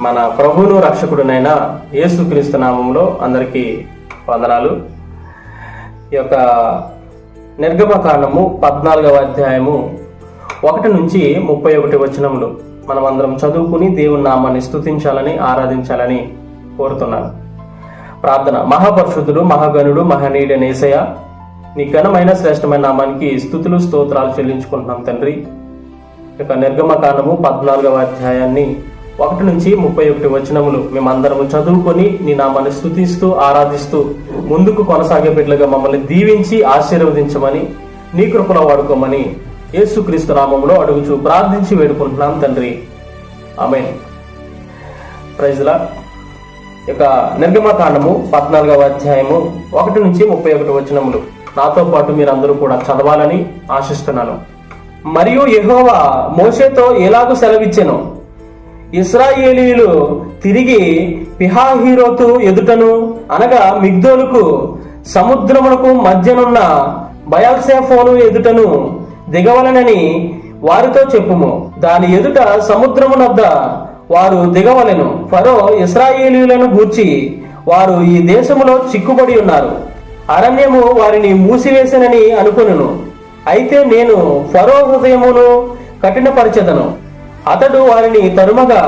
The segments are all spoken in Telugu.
మన ప్రభువును రక్షకుడునైన యేసుక్రీస్తు నామంలో అందరికీ వందనాలు. ఈ యొక్క నిర్గమకాండము పద్నాలుగవ అధ్యాయము ఒకటి నుంచి ముప్పై ఒకటి వచనములు. మనం అందరం చదువుకుని దేవుని నామాన్ని స్తుతించాలని ఆరాధించాలని కోరుతున్నాను. ప్రార్థన. మహాపరిశుద్ధుడు మహాగణుడు మహనీయుడు నేసయ నీ ఘనమైన శ్రేష్టమైన నామానికి స్థుతులు స్తోత్రాలు చెల్లించుకుంటున్నాం తండ్రి. ఇక నిర్గమకాండము పద్నాలుగవ అధ్యాయాన్ని ఒకటి నుంచి ముప్పై ఒకటి వచనములు మేమందరము చదువుకొని నీ నామాన్ని స్థుతిస్తూ ఆరాధిస్తూ ముందుకు కొనసాగే బిడ్డలుగా మమ్మల్ని దీవించి ఆశీర్వదించమని నీ కృపలో వాడుకోమని యేసుక్రీస్తు నామంలో అడుగుచూ ప్రార్థించి వేడుకుంటున్నాం తండ్రి. ఆమె ప్రైజ్లా ఇక నిర్గమకాండము పద్నాలుగవ అధ్యాయము ఒకటి నుంచి ముప్పై ఒకటి వచనములు. నాతో పాటు మీరందరూ కూడా చదవాలని ఆశిస్తున్నాను. మరియు యెహోవా మోషేతో ఎలాగూ సెలవిచ్చాను? ఇస్రాయేలీలు తిరిగి పిహాహీరోతు ఎదుటను అనగా మిగ్దోలుకు సముద్రమునకు మధ్యనున్న బయాల్సేఫోను ఎదుటను దిగవలనని వారితో చెప్పుము. దాని ఎదుట సముద్రమునద్ద వారు దిగవలెను. ఫరో ఇస్రాయేలీలను గూర్చి వారు ఈ దేశములో చిక్కుబడి ఉన్నారు. అరణ్యము వారిని మూసివేసనని అనుకొనును. అయితే నేను ఫరో హృదయమును కఠినపరచెదను. అతడు వారిని తరుమగా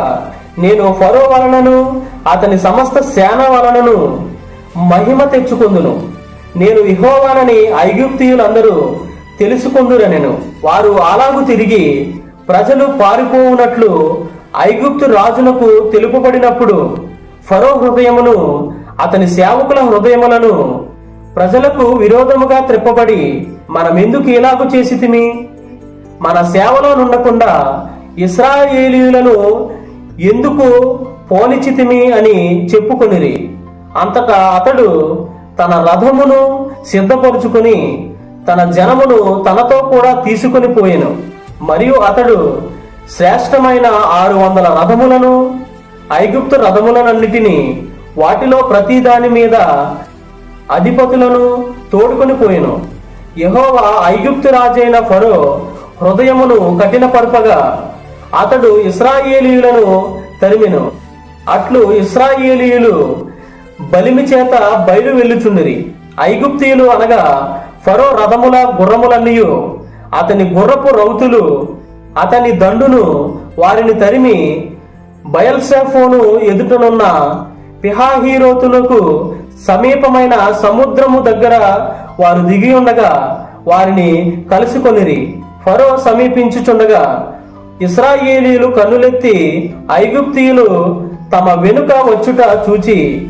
నేను ఫరో వలనను అతని సమస్త సేన వలనను మహిమ తెచ్చుకుందును. నేను ఇహోవానని ఐగుప్తియులందరూ తెలుసుకుందురనెను. వారు అలాగు తిరిగి ప్రజలు పారిపోవునట్లు ఐగుప్తు రాజులకు తెలుపబడినప్పుడు ఫరో హృదయమును అతని సేవకుల హృదయములను ప్రజలకు విరోధముగా త్రిప్పబడి మనమెందుకు ఇలాగు చేసితిమి? మన సేవలో నుండకుండా ఇస్రాయేలీలను ఎందుకు పోలిచితిమి అని చెప్పుకొనిరి. అంతటా అతడు తన రథమును సిద్ధపరుచుకుని తన జనమును తనతో కూడా తీసుకుని పోయెను. మరియు అతడు శ్రేష్టమైన ఆరు వందల రథములను ఐగుప్తు రథములనన్నిటినీ వాటిలో ప్రతి దాని మీద అధిపతులను తోడుకొని పోయెను. యహోవా ఐగుప్తు రాజైన ఫరో హృదయమును కఠినపరపగా అతడు ఇస్రాయేలీయులను తరిమెను. అట్లు ఇస్రాయేలీయులు బలిమి చేత బయలు వెళ్ళుచుండిరి. ఐగుప్తీయులు అనగా ఫరో రథముల గుర్రములన్నీయు. అతని గుర్రపు రౌతులు అతని దండును వారిని తరిమి బయల్సెఫోను ఎదుటనున్న పిహాహీరోతులకు సమీపమైన సముద్రము దగ్గర వారు దిగి ఉండగా వారిని కలుసుకొనిరి. ఫరో సమీపించుచుండగా ఇస్రాయేలీలు కన్నులెత్తి ఐగుప్తీయులు తమ వెనుక వచ్చుట చూచి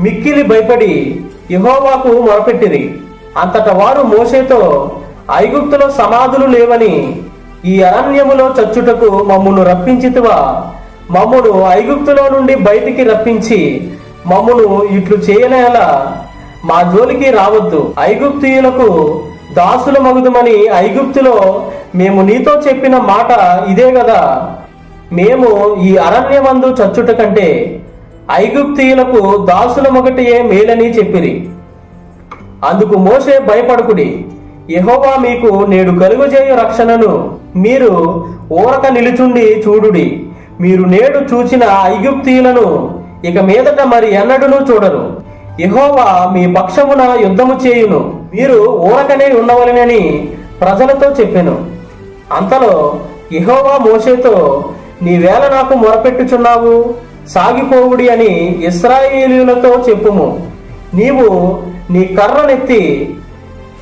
మిక్కిలి భయపడి ఇహోవాకు మొరపెట్టిరి. అంతట వారు మోసేతో ఐగుప్తులో సమాధులు లేవని ఈ అరణ్యములో చచ్చుటకు మమ్మను రప్పించితివా? మమ్మను ఐగుప్తులో నుండి బయటికి రప్పించి మమ్మును ఇట్లు చేయనేలా మా జోలికి రావద్దు. ఐగుప్తీయులకు దాసుల మగుదుమని ఐగుప్తులో మేము నీతో చెప్పిన మాట ఇదే కదా మేము ఈ అరణ్యమందు చచ్చుట కంటే ఐగుప్తీయులకు దాసుల మొగటియే మేలని చెప్పిరి. అందుకు మోసే భయపడకుడి. యహోవా మీకు నేడు కలుగజేయు రక్షణను మీరు ఊరక నిలుచుండి చూడుడి. మీరు నేడు చూచిన ఐగుప్తీయులను ఇక మీదట మరి ఎన్నడూనూ చూడరు. యహోవా మీ పక్షమున యుద్ధము చేయును. మీరు ఊరకనే ఉండవలనని ప్రజలతో చెప్పాను. అంతలో ఇహోవా మోషేతో నీవేళ నాకు మొరపెట్టుచున్నావు సాగిపోవుడి అని ఇస్రాయేలీలతో చెప్పుము. నీవు నీ కర్రనెత్తి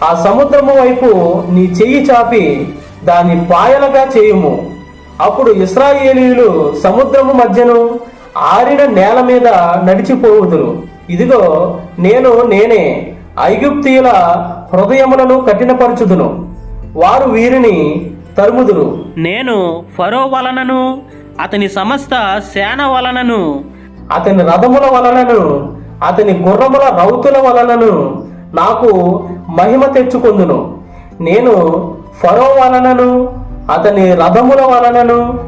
ఆ సముద్రము వైపు నీ చెయ్యి చాపి దాన్ని పాయలుగా చేయుము. అప్పుడు ఇస్రాయేలీలు సముద్రము మధ్యను ఆరిన నేల మీద నడిచిపోవుదురు. ఇదిగో నేను నేనే ఐగుప్తీయుల హృదయములను కఠినపరచుదును. వారు వీరిని తరుముదురు. నేను ఫరో వలనను అతని సమస్త సేన వలనను అతని రథముల వలనను అతని గుర్రముల రౌతుల వలనను నాకు మహిమ తెచ్చుకొందును. నేను ఫరో వలనను అతని రథముల వలనను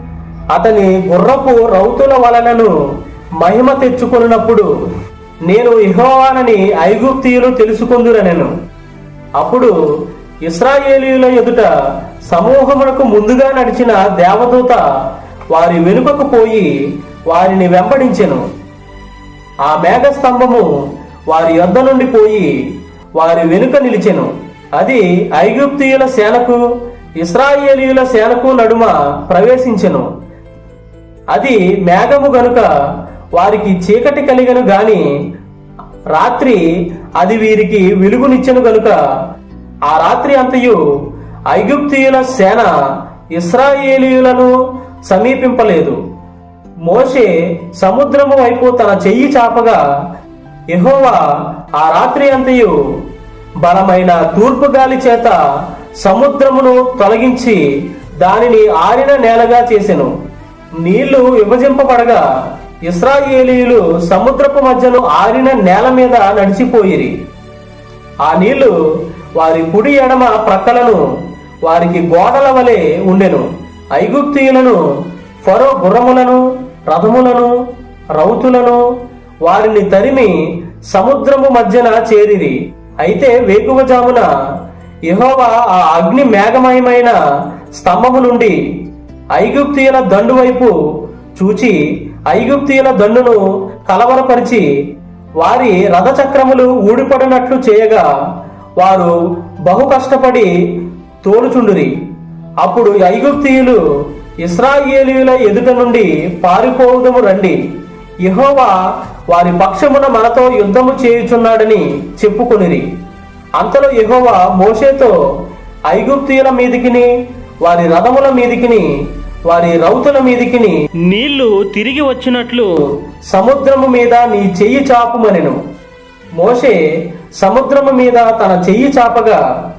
అతని గుర్రపు రౌతుల వలనను మహిమ తెచ్చుకొనినప్పుడు నేను ఇహోవానని ఐగుప్తీయులు తెలుసుకుందురనెను అప్పుడు ఇస్రాయేలీయుల ఎదుట సమూహమునకు ముందుగా నడిచిన దేవదూత వారి వెనుకకు పోయి వారిని వెంబడించెను. ఆ మేఘస్తంభము వారి యొద్ద నుండి పోయి వారి వెనుక నిలిచెను. అది ఐగుప్తీయుల సేనకు ఇస్రాయేలీయుల సేనకు నడుమ ప్రవేశించెను. అది మేఘము గనుక వారికి చీకటి కలిగను గాని రాత్రి అది వీరికి వెలుగునిచ్చెను గనుక ఆ రాత్రి అంతయు ఐగుప్తియుల సేన ఇస్రాయేలీయులను సమీపింపలేదు. మోషే సముద్రము వైపు తన చెయ్యి చాపగా ఎహోవా ఆ రాత్రి అంతయు బలమైన తూర్పు గాలి చేత సముద్రమును తొలగించి దానిని ఆరిన నేలగా చేసెను. నీళ్ళు విభజింపబడగా ఇస్రాయేలీలు సముద్రపు మధ్యలో ఆరిన నేల మీద నడిచిపోయిరి. ఆ నీళ్ళు వారి కుడి ఎడమ ప్రక్కలను వారికి గోడల వలె ఉండెను. ఐగుప్తీయులను ఫరో గుర్రములను రథములను రౌతులను వారిని తరిమి సముద్రము మధ్యన చేరిరి. అయితే వేకువజామున యెహోవా ఆ అగ్ని మేఘమయమైన స్తంభము నుండి ఐగుప్తీయుల దండు వైపు చూచి ఐగుప్తీయుల దండును కలవరపరిచి వారి రథచక్రములు ఊడిపడినట్లు చేయగా వారు బహు కష్టపడి తోలుచుండురి. అప్పుడు ఐగుప్తీయులు ఇస్రాయేలీయుల ఎదుట నుండి పారిపోవుదము రండి. యహోవా వారి పక్షమున మనతో యుద్ధము చేయుచున్నాడని చెప్పుకొనిరి. అంతలో యహోవా మోషేతో ఐగుప్తీయుల మీదికిని వారి రథముల మీదికిని వారి రౌతుల మీదికిని నీళ్ళు తిరిగి వచ్చినట్లు సముద్రము మీద నీ చెయ్యి చాపుమనెను. మోషే సముద్రము మీద తన చెయ్యి చాపగా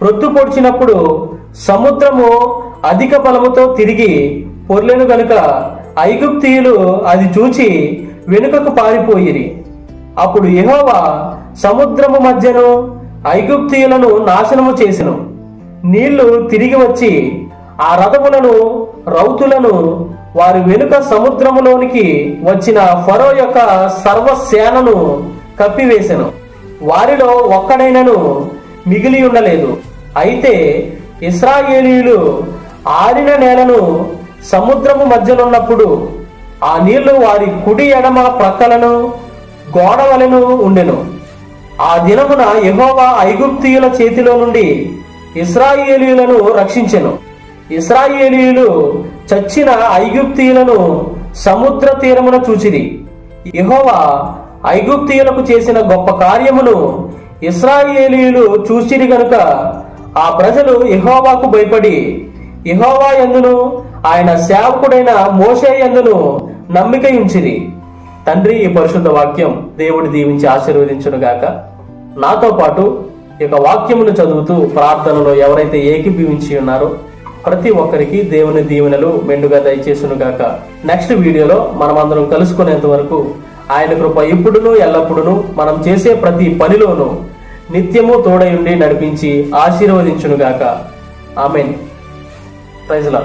ప్రొద్దు పొడిచినప్పుడు సముద్రము అధిక బలముతో తిరిగి పొర్లెను గనుక ఐగుప్తీయులు అది చూచి వెనుకకు పారిపోయిరి. అప్పుడు యెహోవా సముద్రము మధ్యను ఐగుప్తీయులను నాశనము చేసెను. నీళ్ళు తిరిగి వచ్చి ఆ రథములను రౌతులను వారి వెనుక సముద్రములోనికి వచ్చిన ఫరో యొక్క సర్వసేనను కప్పివేశెను వారిలో ఒక్కడైనను మిగిలి ఉండలేదు. అయితే ఇస్రాయేలీయులు ఆరిన నేలను సముద్రము మధ్యనున్నప్పుడు ఆ నీళ్ళు వారి కుడి ఎడమ ప్రక్కలను గోడవలను ఉండెను. ఆ దినమున యహోవా ఐగుప్తీయుల చేతిలో నుండి ఇస్రాయేలీయులను రక్షించెను. ఇస్రాయేలీలు చచ్చిన ఐగుప్తీయులను సముద్ర తీరమున చూచిరి. ఇహోవా ఐగుప్తీయులకు చేసిన గొప్ప కార్యమును ఇస్రాయేలీలు చూసిరి గనుక ఆ ప్రజలు ఇహోవాకు భయపడి ఇహోవా యందును ఆయన సేవకుడైన మోషే యందును నమ్మిక ఉంచిరి తండ్రి ఈ పరిశుద్ధ వాక్యం దేవుడి దీవించి ఆశీర్వదించునుగాక నాతో పాటు ఈ యొక్క వాక్యమును చదువుతూ ప్రార్థనలో ఎవరైతే ఏకీభవించి ఉన్నారో ప్రతి ఒక్కరికి దేవుని దీవెనలు మెండుగా దయచేసును గాక నెక్స్ట్ వీడియోలో మనమందరం కలుసుకునేంత వరకు ఆయన కృప ఇప్పుడును ఎల్లప్పుడును మనం చేసే ప్రతి పనిలోనూ నిత్యము తోడయుండి నడిపించి ఆశీర్వదించును గాక ఆమెన్ ప్రైజ్లా